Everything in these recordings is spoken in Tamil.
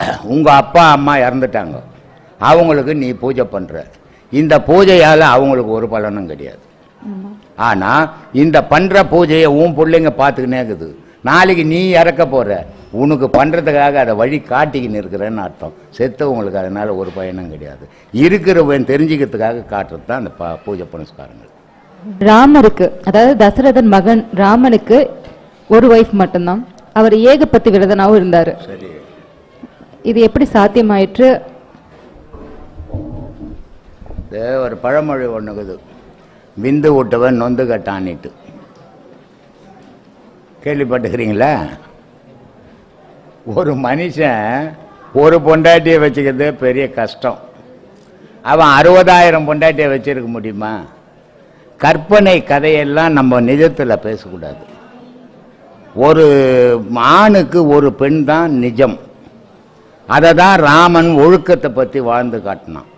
உங்கள் அப்பா அம்மா இறந்துட்டாங்க. அவங்களுக்கு நீ பூஜை பண்ணுற இந்த பூஜையால் அவங்களுக்கு ஒரு பலனும் கிடையாது. ஆனால் இந்த பண்ணுற பூஜையை உன் பிள்ளைங்க பார்த்துக்கினே இருக்குது. நாளைக்கு நீ இறக்க போகிற உனக்கு பண்ணுறதுக்காக அதை வழி காட்டிக்கின்னு இருக்கிறேன்னு அர்த்தம். செத்தவங்களுக்கு அதனால் ஒரு பயனும் கிடையாது. இருக்கிறவன் தெரிஞ்சுக்கிறதுக்காக காட்டுறது தான் அந்த ப பூஜை புனஸ்காரங்கள். ராமருக்கு அதாவது தசரதன் மகன் ராமனுக்கு ஒரு ஒய்ஃப் மட்டும்தான். அவர் ஏகபத்தி விரதனாவும் இருந்தாரு. சரி. இது எப்படி சாத்தியமாயிற்று? ஒரு பழமொழி ஒன்றுக்குது விந்து விட்டவன் நொந்து கட்டானிட்டு. கேள்விப்பட்டுக்கிறீங்களா? ஒரு மனுஷன் ஒரு பொண்டாட்டியை வச்சுக்கிறது பெரிய கஷ்டம். அவன் அறுபதாயிரம் பொண்டாட்டியை வச்சிருக்க முடியுமா? கற்பனை கதையெல்லாம் நம்ம நிஜத்தில் பேசக்கூடாது. ஒரு ஆணுக்கு ஒரு பெண் தான் நிஜம். அதை தான் ராமன் ஒழுக்கத்தை பற்றி வாழ்ந்து காட்டினான்.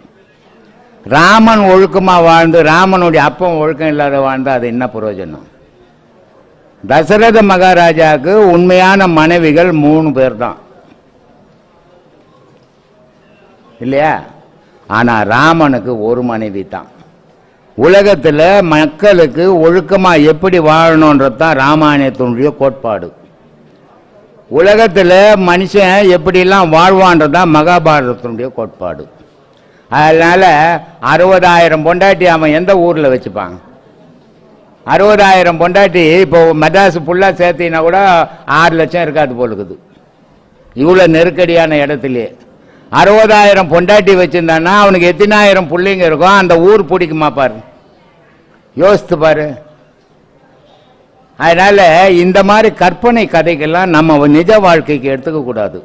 ராமன் ஒழுக்கமாக வாழ்ந்து ராமனுடைய அப்பம் ஒழுக்கம் இல்லாத வாழ்ந்து அது என்ன பிரயோஜனம் தசரத மகாராஜாவுக்கு உண்மையான மனைவிகள் மூணு பேர் தான் இல்லையா? ஆனால் ராமனுக்கு ஒரு மனைவி தான் உலகத்தில் மக்களுக்கு ஒழுக்கமாக எப்படி வாழணுன்றது தான் ராமாயணத்தினுடைய கோட்பாடு. உலகத்தில் மனுஷன் எப்படிலாம் வாழ்வான்றது தான் மகாபாரதத்தினுடைய கோட்பாடு. அதனால் அறுபதாயிரம் பொண்டாட்டி அவன் எந்த ஊரில் வச்சுப்பான்? அறுபதாயிரம் பொண்டாட்டி இப்போ மெட்ராஸ் ஃபுல்லாக சேர்த்தினா கூட ஆறு லட்சம் இருக்காது போல இருக்குது இவ்வளோ நெருக்கடியான இடத்துலையே அறுபதாயிரம் பொண்டாட்டி வச்சுருந்தான்னா அவனுக்கு எத்தனாயிரம் பிள்ளைங்க இருக்கும் அந்த ஊர் பிடிக்குமா பாரு? யோசித்து பாரு. அதனால் இந்த மாதிரி கற்பனை கதைகள்லாம் நம்ம நிஜ வாழ்க்கைக்கு எடுத்துக்கக்கூடாது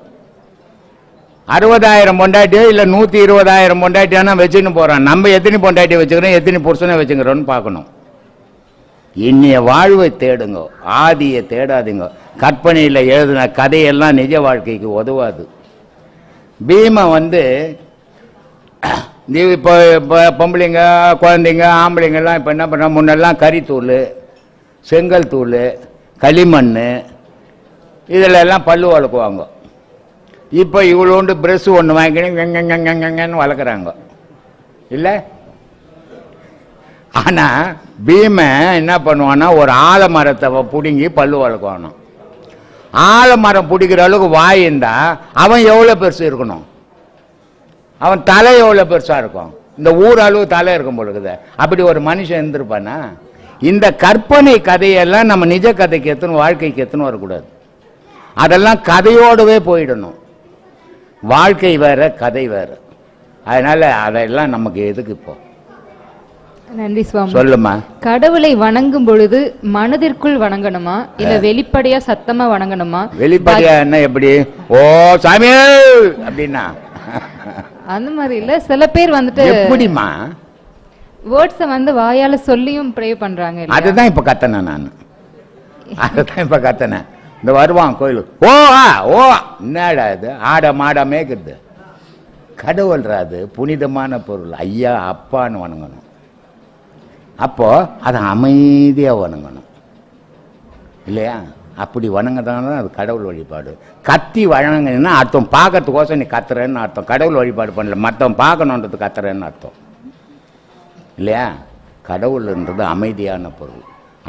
அறுபதாயிரம் பொண்டாட்டியோ இல்லை நூற்றி இருபதாயிரம் பொண்டாட்டியானா வச்சுன்னு போகிறான் நம்ம எத்தனை பொண்டாட்டி வச்சுக்கிறோம் எத்தனை புருஷனை வச்சுக்கிறோன்னு பார்க்கணும். இன்னைய வாழ்வை தேடுங்க ஆதியை தேடாதீங்க. கற்பனையில் எழுதின கதையெல்லாம் நிஜ வாழ்க்கைக்கு உதவாது. பீமன் வந்து நீ இப்போ இப்போ பொம்பளைங்க குழந்தைங்க ஆம்பளைங்கெல்லாம் இப்போ என்ன பண்ணுறோம் முன்னெல்லாம் கறித்தூள் செங்கல் தூள் களிமண் இதில் எல்லாம் பல்லு வளர்க்குவாங்க. இப்போ இவ்வளோண்டு ப்ரெஷ் ஒன்று வாங்கிக்கணும் வளர்க்குறாங்க. இல்லை? ஆனால் பீமை என்ன பண்ணுவான்னா ஒரு ஆலமரத்தை பிடுங்கி பல்லு வளர்க்குவானோ. ஆலமரம் பிடிக்கிற அளவுக்கு வாய் இருந்தால் அவன் எவ்வளோ பெருசு இருக்கணும்? அவன் தலை எவ்வளோ பெருசாக இருக்கும்? இந்த ஊர் அளவு தலை இருக்கும் பொழுது அப்படி ஒரு மனுஷன் இருந்திருப்பானா? இந்த கற்பனை கதையெல்லாம் நம்ம நிஜ கதைக்கு எத்தனை வாழ்க்கைக்கு எத்தனை வரக்கூடாது? அதெல்லாம் கதையோடவே போயிடணும். வாழ்க்கை வேற கதை வேற. அதனால அதெல்லாம் நமக்கு எதுக்கு இப்போ? நன்றி சுவாமி. சொல்லுமா? கடவுளை வணங்கும் பொழுது மனதிற்குள் வணங்கணுமா? இல்ல வெளிப்படையா சத்தமா வணங்கணுமா? வெளிப்படையா என்ன எப்படி? ஓ சாமி! அப்படின்னா. அந்த மாதிரி இல்ல. சில பேர் வந்துட்டு எப்படிமா வேர்ட்ஸை வந்து வாயால் சொல்லியும் ப்ரே பண்ணுறாங்க அதுதான் இப்போ கத்தனேன் நான். அதுதான் இப்போ கத்தனேன் இந்த வருவான் கோயிலுக்கு ஓ ஆ ஓ என்னடா இது? ஆட மாட மேய்க்கிறது கடவுள்றா அது? புனிதமான பொருள். ஐயா அப்பான்னு வணங்கணும். அப்போது அதை அமைதியாக வணங்கணும். இல்லையா? அப்படி வணங்கதான அது கடவுள் வழிபாடு. கத்தி வணங்கினா அர்த்தம். பார்க்கறதுக்கோசம் நீ கத்துறேன்னு அர்த்தம். கடவுள் வழிபாடு பண்ணல. மற்றவன் பார்க்கணுன்றது கத்துறேன்னு அர்த்தம். இல்லையா? கடவுள்ன்றது அமைதியான பொருள்.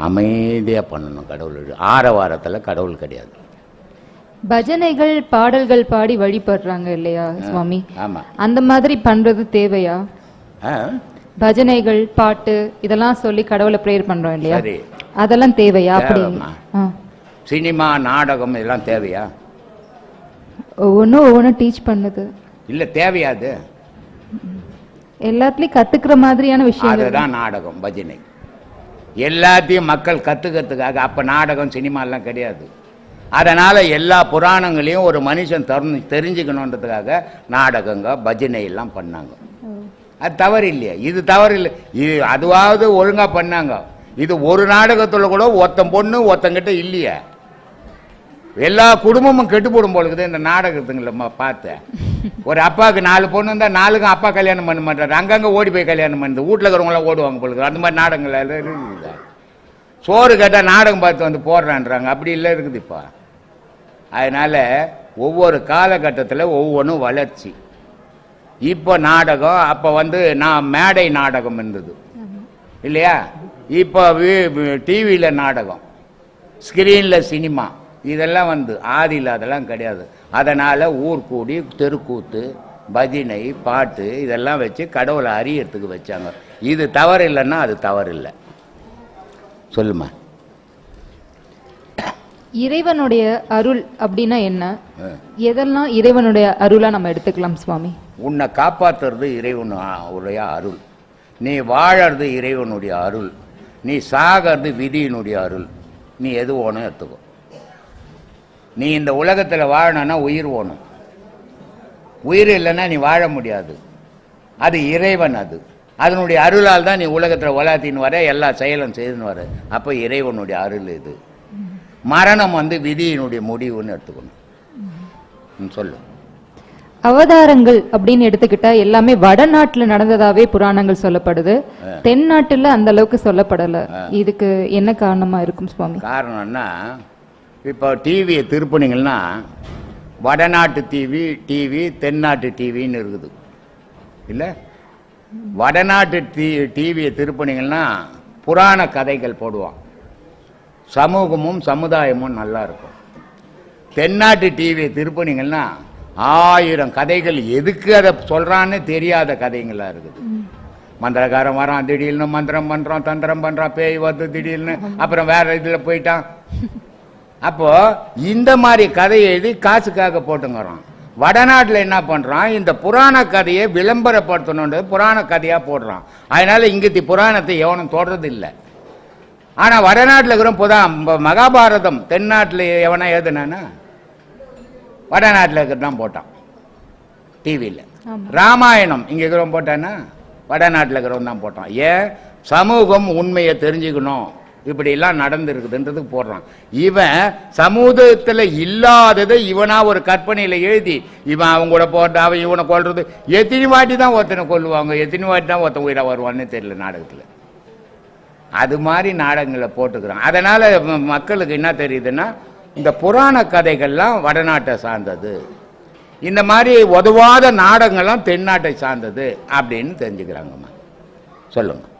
அமைதியாக பண்ணணும் கடவுள். ஆரவாரத்தில் கடவுள் கிடையாது. பஜனைகள் பாடல்கள் பாடி வழிபடுறாங்க இல்லையா சுவாமி? ஆமாம் அந்த மாதிரி பண்றது தேவையா? பஜனைகள் பாட்டு இதெல்லாம் சொல்லி கடவுளை ப்ரேயர் பண்றோம் இல்லையா? அதெல்லாம் தேவையா அப்படி. சினிமா நாடகம் இதெல்லாம் தேவையா? ஒவ்வொன்றும் ஒவ்வொன்றும் டீச் பண்ணுது. இல்லை தேவையாது எல்லாத்துலயும் கத்துக்கிற மாதிரியான விஷயங்கள். அதுதான் நாடகம் பஜனை. எல்லாத்தையும் மக்கள் கற்றுக்கிறதுக்காக அப்போ நாடகம் சினிமாலாம் கிடையாது. அதனால் எல்லா புராணங்களையும் ஒரு மனுஷன் தரு தெரிஞ்சுக்கணுன்றதுக்காக நாடகங்க பஜனை எல்லாம் பண்ணாங்க அது தவறு இல்லையா இது தவறு இல்லை இது அதுவாவது ஒழுங்காக பண்ணாங்க. இது ஒரு நாடகத்தில் கூட ஒருத்தன் பொண்ணு ஒருத்தங்கிட்ட இல்லையே. எல்லா குடும்பமும் கெட்டு போடும் போலுக்குது இந்த நாடகத்துங்கள பார்த்தேன். ஒரு அப்பாவுக்கு நாலு பொண்ணு இருந்தால் நாலுக்கும் அப்பா கல்யாணம் பண்ண மாட்டார். அங்கங்கே ஓடி போய் கல்யாணம் பண்ணுது. வீட்டில் இருக்கிறவங்களாம் ஓடுவாங்க போலுக்கு அந்த மாதிரி நாடகங்கள் எல்லாம் இருக்குது. சோறு கேட்டால் நாடகம் பார்த்து வந்து போடுறான்றாங்க. அப்படி இல்லை இருக்குது இப்போ. அதனால் ஒவ்வொரு காலகட்டத்தில் ஒவ்வொன்றும் வளர்ச்சி. இப்போ நாடகம் அப்போ வந்து நான் மேடை நாடகம் இருந்தது. இல்லையா? இப்போ டிவியில் நாடகம். ஸ்க்ரீனில் சினிமா. இதெல்லாம் வந்து ஆதியில் அதெல்லாம் கிடையாது. அதனால் ஊர் கூடி தெருக்கூத்து பஜனை பாட்டு இதெல்லாம் வச்சு கடவுளை அறியறதுக்கு வச்சாங்க. இது தவறு இல்லைன்னா அது தவறு இல்லை சொல்லுமா? இறைவனுடைய அருள் அப்படின்னா என்ன. எதெல்லாம் இறைவனுடைய அருளா நம்ம எடுத்துக்கலாம் சுவாமி? உன்னை காப்பாத்துறது இறைவன் உடைய அருள். நீ வாழறது இறைவனுடைய அருள். நீ சாகிறது விதியினுடைய அருள். நீ எது வேணும் எடுத்துக்கோ. நீ இந்த உலகத்தில் வாழணும்னா உயிர் வேணும் உயிர் இல்லைன்னா நீ வாழ முடியாது. அது இறைவன் அது. அதனுடைய அருளால் தான் நீ உலகத்தில் வளர்த்தின்னு வர எல்லா செயலும் செய்துன்னு வர. அப்போ இறைவனுடைய அருள் இது. மரணம் வந்து விதியினுடைய முடிவுன்னு எடுத்துக்கணும். சொல்லு. அவதாரங்கள் அப்படின்னு எடுத்துக்கிட்டா எல்லாமே வடநாட்டுல நடந்ததாவே புராணங்கள் சொல்லப்படுது. தென்னாட்டுல அந்த அளவுக்கு சொல்லப்படல. இதுக்கு என்ன காரணமா இருக்கும் சுவாமி? காரணம்னா இப்போ டிவியை திருப்பினீங்கன்னா வடநாட்டு டிவி டிவி தென்னாட்டு டிவின்னு இருக்குது. இல்லை? வடநாட்டு டி டிவியை திருப்பினீங்கன்னா புராண கதைகள் போடுவான். சமூகமும் சமுதாயமும் நல்லா இருக்கும். தென்னாட்டு டிவியை திருப்பினீங்கன்னா ஆயிரம் கதைகள் எதுக்கு அதை சொல்கிறான்னு தெரியாத கதைங்களாக இருக்குது. மந்திரக்காரன் வரான் திடீர்னு மந்திரம் பண்ணுறான் தந்திரம் பண்ணுறான் பேய் வருது திடீர்னு அப்புறம் வேற இதில் போயிட்டான். அப்போ இந்த மாதிரி கதையை எழுதி காசுக்காக போட்டுங்கிறான் வடநாட்டுல என்ன பண்றான் இந்த புராண கதையை விளம்பரப்படுத்தணுன்றது புராண கதையா போடுறான் அதனால இங்கத்தி புராணத்தை எவனும் தொடறது இல்லை ஆனா வடநாட்டுல இருக்கிற புதா ம- மகாபாரதம் தென்னாட்டுல எவனா எழுதுனானா? வடநாட்டுல இருக்கிறது தான் போட்டான். டிவியில். ராமாயணம் இங்க இருக்கிறவன் போட்டானா? வடநாட்டில் இருக்கிறவன் தான் போட்டான். ஏன்? சமூகம் உண்மையை தெரிஞ்சுக்கணும். இப்படியெல்லாம் நடந்திருக்குதுன்றது போடுறான். இவன் சமூகத்தில் இல்லாததை இவனா ஒரு கற்பனையில் எழுதி இவன் அவங்க கூட போட்டு அவன் இவனை கொல்றது எத்தனை வாட்டி தான் ஒருத்தனை கொல்லுவாங்க எத்தனை வாட்டி தான் ஒருத்தன் உயிராக வருவான்னு தெரியல நாடகத்தில். அது மாதிரி நாடகங்களை போட்டுக்கிறான். அதனால் மக்களுக்கு என்ன தெரியுதுன்னா இந்த புராண கதைகள்லாம் வடநாட்டை சார்ந்தது. இந்த மாதிரி உதவாத நாடகங்கள்லாம் தென்னாட்டை சார்ந்தது அப்படின்னு தெரிஞ்சுக்கிறாங்கம்மா. சொல்லுங்கள்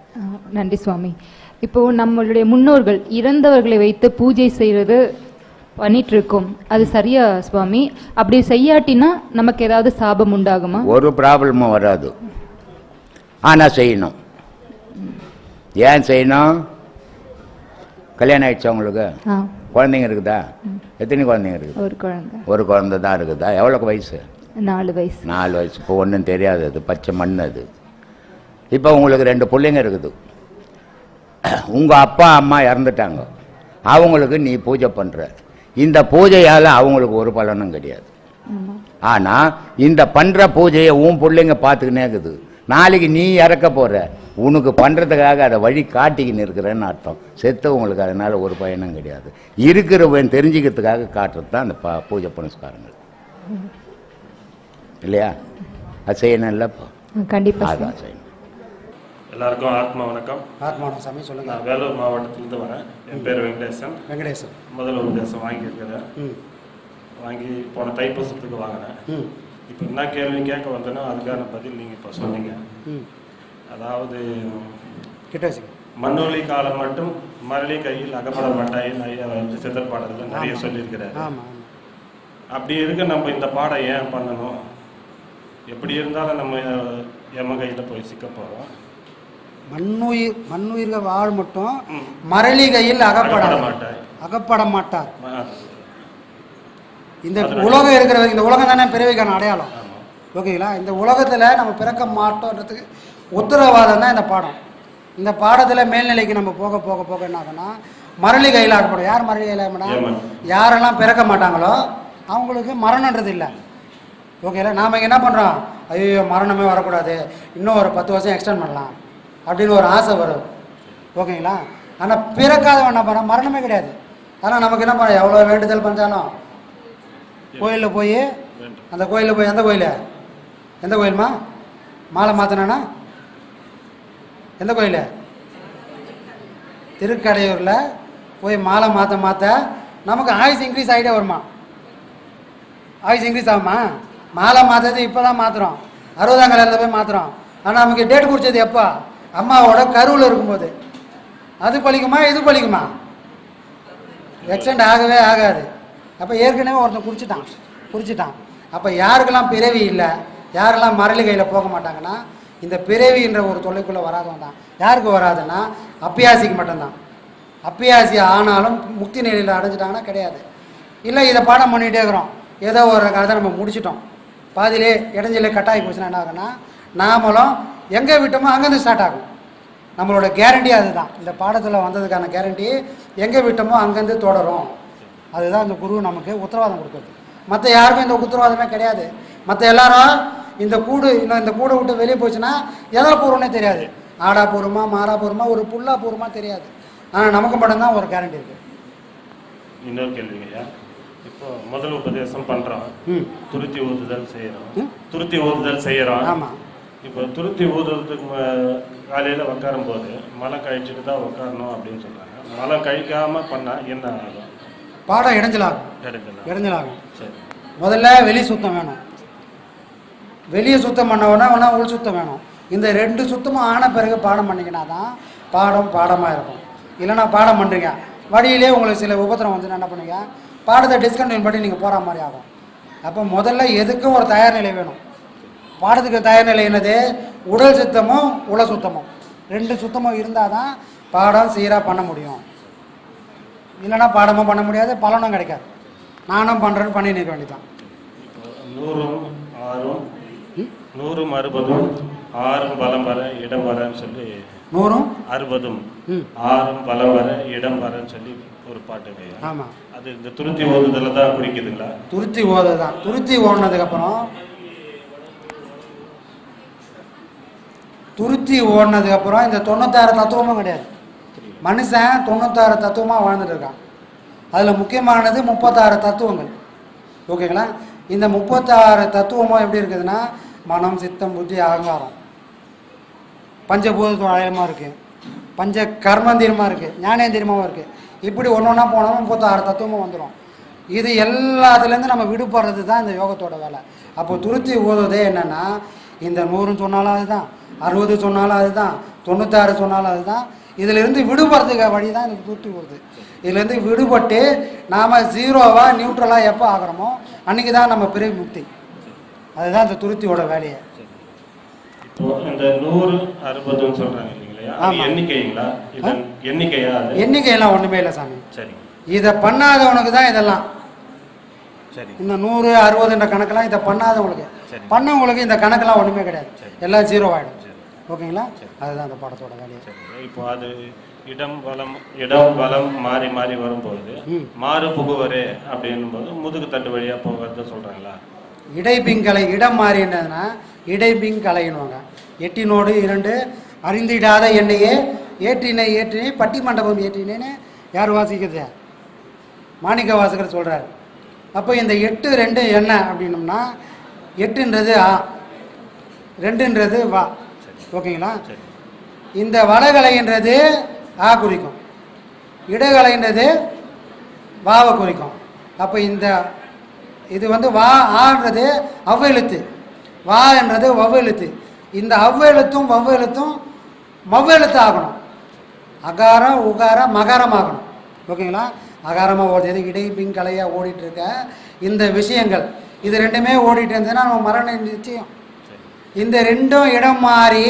நன்றி சுவாமி. இப்போ நம்மளுடைய முன்னோர்கள் இறந்தவர்களை வைத்து பூஜை செய்யறது பண்ணிட்டு இருக்கோம் அது சரியா சுவாமி? அப்படி செய்யாட்டினா நமக்கு ஏதாவது சாபம் உண்டாகுமா? ஒரு ப்ராப்ளமும் வராது. ஆனால் செய்யணும். ஏன் செய்யணும்? கல்யாணம் ஆயிடுச்சா உங்களுக்கு? குழந்தைங்க இருக்குதா? எத்தனை குழந்தைங்க இருக்குது? ஒரு குழந்தை. ஒரு குழந்தை தான் இருக்குதா? எவ்வளோ வயசு? நாலு வயசு. நாலு வயசு. இப்போ ஒன்றும் தெரியாது. அது பச்சை மண் அது. இப்போ உங்களுக்கு ரெண்டு பிள்ளைங்க இருக்குது. உங்கள் அப்பா அம்மா இறந்துட்டாங்க. அவங்களுக்கு நீ பூஜை பண்ணுற இந்த பூஜையால் அவங்களுக்கு ஒரு பலனும் கிடையாது. ஆனால் இந்த பண்ணுற பூஜையை உன் பிள்ளைங்க பார்த்துக்கினே இருக்குது. நாளைக்கு நீ இறக்க போகிற உனக்கு பண்ணுறதுக்காக அதை வழி காட்டிக்கின்னு இருக்கிறேன்னு அர்த்தம். செத்தவங்களுக்கு அதனால் ஒரு பயனும் கிடையாது. இருக்கிறவன் தெரிஞ்சுக்கிறதுக்காக காட்டுறது தான் அந்த ப பூஜை புனஸ்காரங்கள். இல்லையா? அது செய்யணும் இல்லைப்பா கண்டிப்பா சாமி. அதான் செய்யணும். எல்லாருக்கும் ஆத்மா வணக்கம். ஆத்மானம் சாமி சொல்லுங்க. நான் வேலூர் மாவட்டத்திலிருந்து வரேன். என் பேர் வெங்கடேசன். வெங்கடேசன். முதல் உபதேசம் வாங்கியிருக்கிறேன். ம். வாங்கி போன தைப்பூசத்துக்கு வாங்கினேன். இப்போ என்ன கேள்வி கேட்க வந்தேனோ அதுக்கான பதில் நீங்கள் இப்போ சொன்னீங்க. அதாவது கிட்ட மண்ணொலி காலம் மட்டும் மரளி கையில் அகப்பட மாட்டாயில் ஐயா வந்து சித்தர் பாடல்கள் நிறைய. சொல்லியிருக்கிறாரு. ஆமாம் அப்படி இருக்க நம்ம இந்த பாடம் ஏன் பண்ணணும்? எப்படி இருந்தாலும் நம்ம எம்ம கையில் போய் சிக்க போகிறோம் மண்ணுயிர் மண்ணுயிர்கள் வாழ் மட்டும் மரளி கையில் அகப்பட அகப்பட மாட்டார் இந்த உலகம் இருக்கிற இந்த உலகம் தானே பிறவிக்கான அடையாளம். ஓகேங்களா? இந்த உலகத்தில் நம்ம பிறக்க மாட்டோன்றதுக்கு உத்தரவாதம் தான் இந்த பாடம். இந்த பாடத்தில் மேல்நிலைக்கு நம்ம போக போக போக என்ன ஆகும்னா மரளி கையில் அகப்படும். யார் மரளி கையில் ஏமன். அகப்படும் யாரெல்லாம் பிறக்க மாட்டாங்களோ அவங்களுக்கு மரணன்றது இல்லை. ஓகேங்களா? நாம் என்ன பண்ணுறோம் ஐயோ மரணமே வரக்கூடாது. இன்னும் ஒரு பத்து வருஷம் எக்ஸ்டெண்ட் பண்ணலாம். அப்படின்னு ஒரு ஆசை வரும். ஓகேங்களா? ஆனால் பிறக்காதவன் என்ன பண்ணுறான் மரணமே கிடையாது. ஆனால் நமக்கு என்ன பண்ண எவ்வளோ வேண்டுதல் பண்ணாலும் கோயிலில் போய் அந்த கோயிலில் போய் எந்த கோயில்? எந்த கோயிலுமா? மாலை மாற்றினா எந்த கோயில்? திருக்கடையூரில் போய் மாலை மாற்ற மாற்ற நமக்கு ஆயுஸ் இன்க்ரீஸ் ஆகிட்டே வருமா? ஆயுஸ் இன்க்ரீஸ் ஆகுமா? மாலை மாற்றுறது இப்போ தான் மாற்றுறோம் அறுபதாம் கல்யாணத்தில் போய் மாற்றுறோம் ஆனால் நமக்கு டேட் குடிச்சது எப்போ? அம்மாவோட கருவில் இருக்கும்போது. அது பழிக்குமா இது பழிக்குமா? எக்ஸ்டெண்ட் ஆகவே ஆகாது. அப்போ ஏற்கனவே ஒருத்தன் குடிச்சிட்டான் குடிச்சிட்டான். அப்போ யாருக்கெல்லாம் பிறவி இல்லை யாரெல்லாம் மரளி கையில் போக மாட்டாங்கன்னா இந்த பிறவின்ற ஒரு தொல்லைக்குள்ளே வராதவன் தான். யாருக்கு வராதுன்னா அப்பியாசிக்கு மட்டும்தான். அப்பியாசி ஆனாலும் முக்தி நிலையில் அடைஞ்சிட்டாங்கன்னா கிடையாது. இல்லை இதை பாடம் பண்ணிகிட்டே இருக்கிறோம். ஏதோ ஒரு கதை நம்ம முடிச்சிட்டோம். பாதியிலே இடைஞ்சிலே கட்டாயி போச்சுன்னா என்ன ஆகுன்னா நாமளும் எங்கே விட்டோமோ அங்கேருந்து ஸ்டார்ட் ஆகும். நம்மளோட கேரண்டி அதுதான். இந்த பாடத்தில் வந்ததுக்கான கேரண்டி எங்கே விட்டோமோ அங்கேருந்து தொடரும். அதுதான் இந்த குரு நமக்கு உத்தரவாதம் கொடுக்குறது. மற்ற யாருக்கும் இந்த உத்தரவாதமே கிடையாது. மற்ற எல்லாரும் இந்த கூடு இல்லை இந்த கூடை விட்டு வெளியே போச்சுன்னா எதில் போகிறோன்னே தெரியாது. ஆடா போகிறோமா மாறா போகிறோமா ஒரு புல்லா போகிறோமா தெரியாது. ஆனால் நமக்கு மட்டும்தான் ஒரு கேரண்டி இருக்குது இன்னொரு கேள்விங்கய்யா இப்போ முதல் உபதேசம் பண்றோம் ம். துருத்தி ஊதுதல் செய்யறோம் ம்? துருத்தி ஊதுதல் செய்யறோம் ஆமாம் இப்போ துருத்தி ஊதுறதுக்கு காலையில உட்காரும் போது மலம் கழிச்சிட்டு தான் உட்காரணும் அப்படின்னு சொல்றாங்க. மலம் கழிக்காம பண்ணா என்ன ஆகும்? பாடம் இடைஞ்சலாகும். எடுக்கலாம் இடைஞ்சலாகும். சரி. முதல்ல வெளி சுத்தம் வேணும். வெளியே சுத்தம் பண்ண உடனே உடனே உள் சுத்தம் வேணும். இந்த ரெண்டு சுத்தமும் ஆன பிறகு பாடம் பண்ணிங்கன்னா தான் பாடம் பாடமாக இருக்கும். இல்லைன்னா பாடம் பண்ணுறீங்க வழியிலே உங்களுக்கு சில உபத்திரம் வந்துன்னா என்ன பண்ணுவீங்க? பாடத்தை டிஸ்கண்டினியூ பண்ணி நீங்கள் போகிற மாதிரி ஆகும். அப்போ முதல்ல எதுக்கும் ஒரு தயார் நிலை வேணும். பாடத்துக்கு தயார் நிலை என்னது? உடல் சுத்தமும் உள சுத்தமும் ரெண்டு சுத்தமும் இருந்தால் தான் பாடம் சீராக பண்ண முடியும். இல்லைன்னா பாடமும் பண்ண முடியாது பலனும் கிடைக்காது. நானும் பண்ணுறேன்னு பண்ணி நிற்க வேண்டியதான் நூறும் ஆறும் நூறும் அறுபதும் ஆறும் பலம் வர இடம் வரன்னு சொல்லி நூறும்? அறுபதும் ஆறும் பலம் வர இடம் வரன்னு சொல்லி ஒரு பாட்டு? ஆமாம் அது இந்த துருத்தி ஓதுதல தான் குறிக்குதுங்களா? துருத்தி ஓது தான். துருத்தி ஓடினதுக்கப்புறம் துருத்தி ஓடினதுக்கப்புறம் இந்த தொண்ணூத்தாறு தத்துவமும் கிடையாது. மனுஷன் தொண்ணூத்தாறு தத்துவமாக வாழ்ந்துட்டு இருக்கான். அதில் முக்கியமானது முப்பத்தாறு தத்துவங்கள். ஓகேங்களா? இந்த முப்பத்தாறு தத்துவமும் எப்படி இருக்குதுன்னா மனம் சித்தம் புத்தி அகங்காரம். பஞ்சபூத ஆயமாக இருக்குது பஞ்ச கர்மந்திரமாக இருக்குது ஞானேந்திரமாகவும் இருக்குது இப்படி ஒன்று ஒன்றா போனாலும் முப்பத்தாறு தத்துவமும் வந்துடும் இது எல்லாத்துலேருந்து நம்ம விடுபடுறது தான் இந்த யோகத்தோட வேலை. அப்போ துருத்தி ஓதுவதே என்னென்னா இந்த நூறு சொன்னாலும் அதுதான். அறுபது சொன்னாலும் அதுதான். தொண்ணூத்தாறு சொன்னாலும் அதுதான். இதிலிருந்து விடுபடுறதுக்கு வழி தான் எனக்கு துருத்தி ஊறுது இதுலேருந்து விடுபட்டு நாம் ஜீரோவாக நியூட்ரலாக எப்போ ஆகிறோமோ அன்றைக்கி தான் நம்ம பிறவி முக்தி. அதுதான் இந்த துருத்தியோட வேலையை. எண்ணிக்கையெல்லாம் ஒன்றுமே இல்லை சாமி. இதை பண்ணாதவனுக்கு தான் இதெல்லாம். சரி. இந்த நூறு அறுபதுன்ற கணக்கெல்லாம் இதை பண்ணாதவங்களுக்கு. சரி. பண்ணவங்களுக்கு இந்த கணக்கெல்லாம் ஒன்றுமே கிடையாது. எல்லாம் ஜீரோ ஆகிடும். ஓகேங்களா? அதுதான் அந்த பாடத்தோட வேலையை. இப்போ அது இடம் வலம் இடம் வலம் மாறி மாறி வரும்போது. மாறு புகுவரே அப்படின்னும் போது முதுகு தண்டு வழியா போகிறது சொல்றாங்களா? இடைபிங்கலை இடம் மாறி என்னதுன்னா இடைபிங்கலைன்னுவாங்க எட்டினோடு இரண்டு அறிந்திடாத எண்ணெயே ஏற்றினை ஏற்றினை பட்டி மண்டபம் ஏற்றினேன்னு யார் வாசிக்கிறது? மாணிக்க வாசகர் சொல்கிறார் அப்போ இந்த எட்டு ரெண்டு என்ன அப்படின்னம்னா எட்டுன்றது ஆ. ரெண்டுன்றது வா. ஓகேங்களா? சரி இந்த வடகலைன்றது ஆ குறிக்கும். இடகலைன்றது வாவை குறிக்கும். அப்போ இந்த இது வந்து வா ஆன்றது அவ்வெழுத்து. வா என்றது வவ்வெழுத்து. இந்த அவ்வெழுத்தும் வவ்வெழுத்தும் மவ்வெழுத்து ஆகணும் அகாரம் உகாரம் மகாரம் ஆகணும் ஓகேங்களா அகாரமாக ஓடுறது இடை பிங்கலையாக ஓடிட்டுருக்க இந்த விஷயங்கள். இது ரெண்டுமே ஓடிட்டு இருந்ததுன்னா நம்ம மரணம் நிச்சயம். இந்த ரெண்டும் இடம் மாறி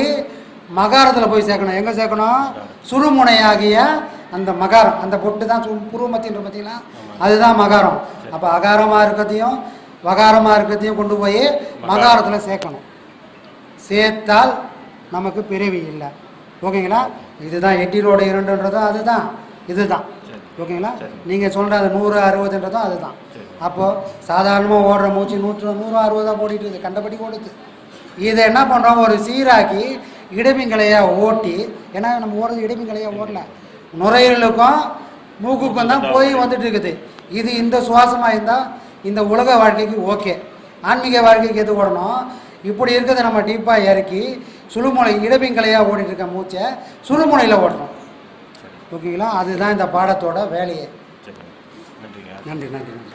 மகாரத்தில் போய் சேர்க்கணும். எங்கே சேர்க்கணும்? சுழுமுனையாகிய அந்த மகாரம். அந்த பொட்டு தான் சு புருவமத்தின்ற பார்த்தீங்களா அதுதான் மகாரம். அப்போ அகாரமாக இருக்கிறதையும் வகாரமாக இருக்கிறதையும் கொண்டு போய் மகாரத்தில் சேர்க்கணும். சேர்த்தால் நமக்கு பிறவி இல்லை. ஓகேங்களா? இதுதான் எட்டினோட இரண்டுன்றதும் அதுதான். இதுதான். ஓகேங்களா. நீங்கள் சொல்கிற அந்த நூறு அறுபதுன்றதும் அதுதான். அப்போது சாதாரணமாக ஓடுற மூச்சு நூற்று நூறு அறுபதாக போட்டிட்டு இருக்குது கண்டபடி ஓடுது. இதை என்ன பண்ணுறோம் ஒரு சீராக்கி இடைமிங்கலையாக ஓட்டி ஏன்னா நம்ம ஓடுறது இடைமிங்கலையாக ஓடல. நுரையீரலுக்கும் மூக்குக்கும் தான் போய் வந்துட்டு இருக்குது. இது இந்த சுவாசமாக இருந்தால் இந்த உலக வாழ்க்கைக்கு ஓகே. ஆன்மீக வாழ்க்கைக்கு எது ஓடணும்? இப்படி இருக்கிறத நம்ம டீப்பாக இறக்கி சுழுமுனை இடபிங்கலையாக ஓடிட்டு இருக்க மூச்சை சுழுமுனையில் ஓடணும். ஓகேங்களா? அதுதான் இந்த பாடத்தோட வேலையே. நன்றி நன்றி நன்றி.